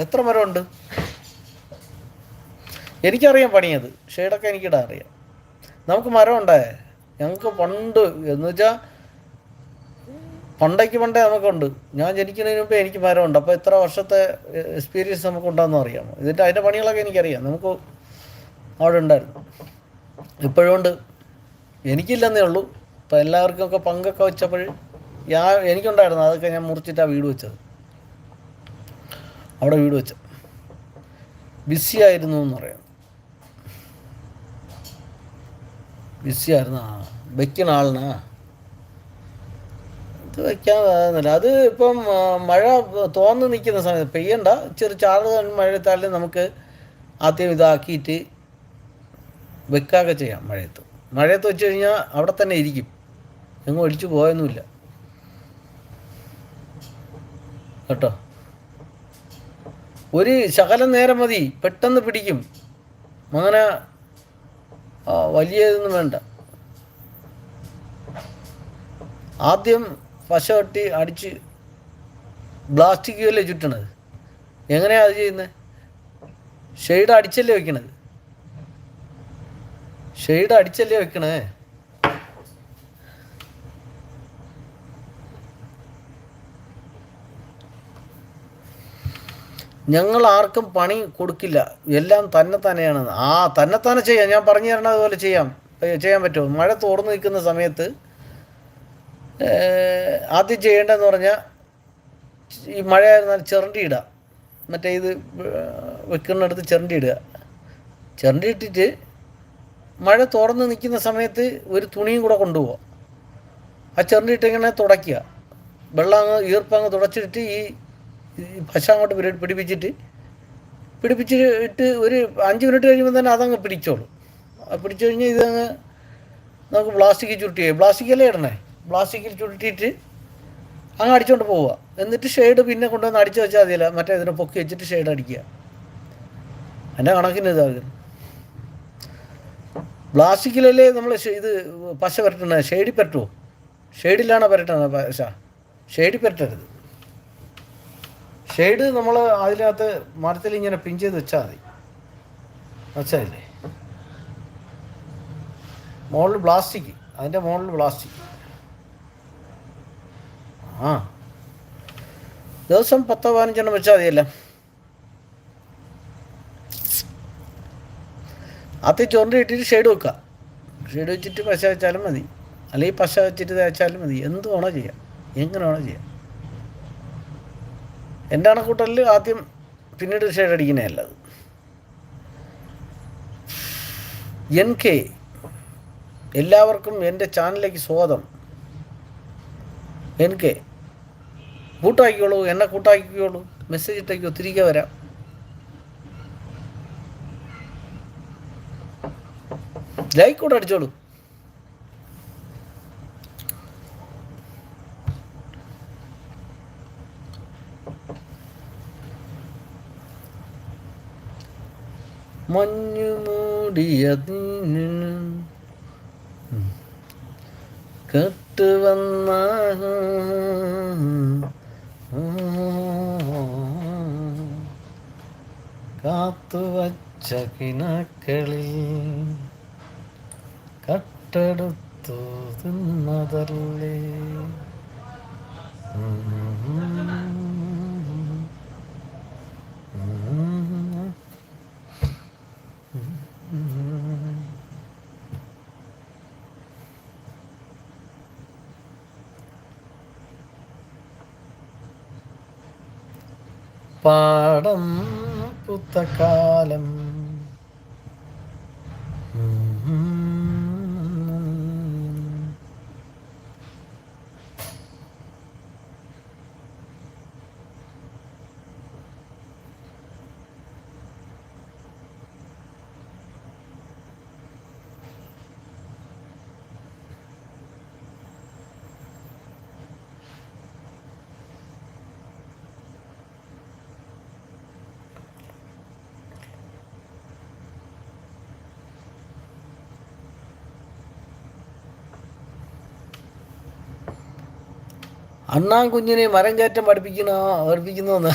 എത്ര മരമുണ്ട്? എനിക്കറിയാം പണിയത്. ഷെയ്ഡൊക്കെ എനിക്കിടാൻ അറിയാം. നമുക്ക് മരം ഉണ്ടേ ഞങ്ങൾക്ക് പണ്ട് എന്ന് വെച്ചാൽ പണ്ടേക്ക് പണ്ടേ നമുക്കുണ്ട്. ഞാൻ ജനിക്കുന്നതിന് മുമ്പേ എനിക്ക് മരമുണ്ട്. അപ്പോൾ ഇത്ര വർഷത്തെ എക്സ്പീരിയൻസ് നമുക്ക് നമുക്കുണ്ടെന്ന് അറിയാമോ? ഇതിന്റെ അതിന്റെ പണികളൊക്കെ എനിക്കറിയാം. നമുക്ക് അവിടെ ഉണ്ടായിരുന്നു. ഇപ്പോഴും ഉണ്ട് എനിക്കില്ലെന്നേ ഉള്ളൂ. ഇപ്പം എല്ലാവർക്കും ഒക്കെ പങ്കൊക്കെ വെച്ചപ്പോൾ ഞാൻ എനിക്കുണ്ടായിരുന്നു. അതൊക്കെ ഞാൻ മുറിച്ചിട്ടാണ് വീട് വെച്ചത്. അവിടെ വീട് വെച്ച. ബിസി ആയിരുന്നു എന്ന് പറയാം. ബിസി ആയിരുന്ന. വെക്കണ ആളിനാ. ഇത് വെക്കാൻ ആകുന്നില്ല അത് ഇപ്പം മഴ തോന്ന് നിൽക്കുന്ന സമയത്ത് പെയ്യണ്ട. ചെറു ചാറ് മഴയത്താലും നമുക്ക് ആദ്യം ഇതാക്കിയിട്ട് വെക്കാതെ ചെയ്യാം മഴയത്ത്. മഴയത്ത് വെച്ച് കഴിഞ്ഞാൽ അവിടെ തന്നെ ഇരിക്കും. എങ്ങും ഒഴിച്ചു പോയൊന്നുമില്ല. കേട്ടോ? ഒരു ശകലം നേരം മതി. പെട്ടെന്ന് പിടിക്കും. അങ്ങനെ വലിയതൊന്നും വേണ്ട. ആദ്യം പശ കെട്ടി അടിച്ച് പ്ലാസ്റ്റിക് അല്ലേ ചുറ്റണത്. എങ്ങനെയാണ് അത് ചെയ്യുന്നത് ഷെയ്ഡ് അടിച്ചല്ലേ വെക്കണത്? ഷെയ്ഡ് അടിച്ചല്ലേ വെക്കണേ? ഞങ്ങൾ ആർക്കും പണി കൊടുക്കില്ല. എല്ലാം തന്നെ തന്നെയാണ്. ആ തന്നെ തന്നെ ചെയ്യാം. ഞാൻ പറഞ്ഞു തരണം അതുപോലെ ചെയ്യാം. ചെയ്യാൻ പറ്റുമോ? മഴ തോർന്നു നിൽക്കുന്ന സമയത്ത് ആദ്യം ചെയ്യേണ്ടതെന്ന് പറഞ്ഞാൽ ഈ മഴയായിരുന്നാൽ ചിരണ്ടി ഇടുക. മറ്റേ ഇത് വെക്കുന്നിടത്ത് ചിരണ്ടി ഇടുക. ചിരണ്ടി ഇട്ടിട്ട് മഴ തുറന്ന് നിൽക്കുന്ന സമയത്ത് ഒരു തുണിയും കൂടെ കൊണ്ടുപോകുക ആ ചിരണ്ടി ഇട്ടിങ്ങനെ തുടയ്ക്കുക. വെള്ളം അങ്ങ് ഈർപ്പങ്ങ് തുടച്ചിട്ട് ഈ പശ അങ്ങോട്ട് പിടി- പിടിപ്പിച്ചിട്ട് പിടിപ്പിച്ച് ഇട്ട് ഒരു അഞ്ച് മിനിറ്റ് കഴിയുമ്പോൾ തന്നെ അതങ്ങ് പിടിച്ചോളും. പിടിച്ചു കഴിഞ്ഞാൽ ഇതങ്ങ് നമുക്ക് പ്ലാസ്റ്റിക്കിൽ ചുരുട്ടി പ്ലാസ്റ്റിക്കല്ലേ ഇടണേ? പ്ലാസ്റ്റിക്കിൽ ചുരുട്ടിയിട്ട് അങ്ങ് അടിച്ചുകൊണ്ട് പോവുക. എന്നിട്ട് ഷെയ്ഡ് പിന്നെ കൊണ്ടുവന്ന് അടിച്ചു വെച്ചാൽ മതിയല്ല. മറ്റേ ഇതിനെ പൊക്കി വെച്ചിട്ട് ഷെയ്ഡ് അടിക്കുക. എന്റെ കണക്കിന് ഇതാകും പ്ലാസ്റ്റിക്കിലല്ലേ നമ്മൾ ഇത് പശ പുരട്ടണത് ഷെയ്ഡിൽ പുരട്ടുമോ ഷെയ്ഡിലാണോ പുരട്ടണത് പശ? ഷെയ്ഡിൽ പുരട്ടരുത്. ഷെയ്ഡ് നമ്മൾ അതിനകത്ത് മരത്തിൽ ഇങ്ങനെ പിൻ ചെയ്ത് വെച്ചാൽ മതി. വെച്ചല്ലേ മുകളിൽ പ്ലാസ്റ്റിക്. അതിന്റെ മുകളിൽ പ്ലാസ്റ്റിക്. ആ. ദിവസം പത്തോ പതിനഞ്ചെണ്ണം വെച്ചാൽ മതിയല്ല? അത് ചുരണ്ടി ഷെയ്ഡ് വെക്കുക ഷെയ്ഡ് വെച്ചിട്ട് പശ വെച്ചാലും മതി. അല്ലെങ്കിൽ പശ വെച്ചിട്ട് തേച്ചാലും മതി. എന്ത് വേണോ ചെയ്യാം. എങ്ങനെ വേണോ ചെയ്യാം. എന്റെ അണക്കൂട്ടലിൽ ആദ്യം പിന്നീട് ഷെയ്ഡ് അടിക്കുന്നതല്ല അത് എൻ കെ എല്ലാവർക്കും എന്റെ ചാനലിലേക്ക് സ്വാഗതം. എൻ കെ കൂട്ടാക്കിക്കോളൂ എന്നെ കൂട്ടാക്കിക്കോളൂ മെസ്സേജ് ഇട്ടേക്കോ തിരികെ വരാം. ലൈക്ക് കൂടെ അടിച്ചോളൂ. മഞ്ഞു മൂടിയതിന് കെട്ടുവന്ന കാത്തുവച്ച കിണക്കളിൽ കട്ടെടുത്തു തിന്നതല്ലേ? പാടം പുത്തക്കാലം. അണ്ണാൻ കുഞ്ഞിനെ മരം കയറ്റം പഠിപ്പിക്കണോ പഠിപ്പിക്കുന്നോന്ന്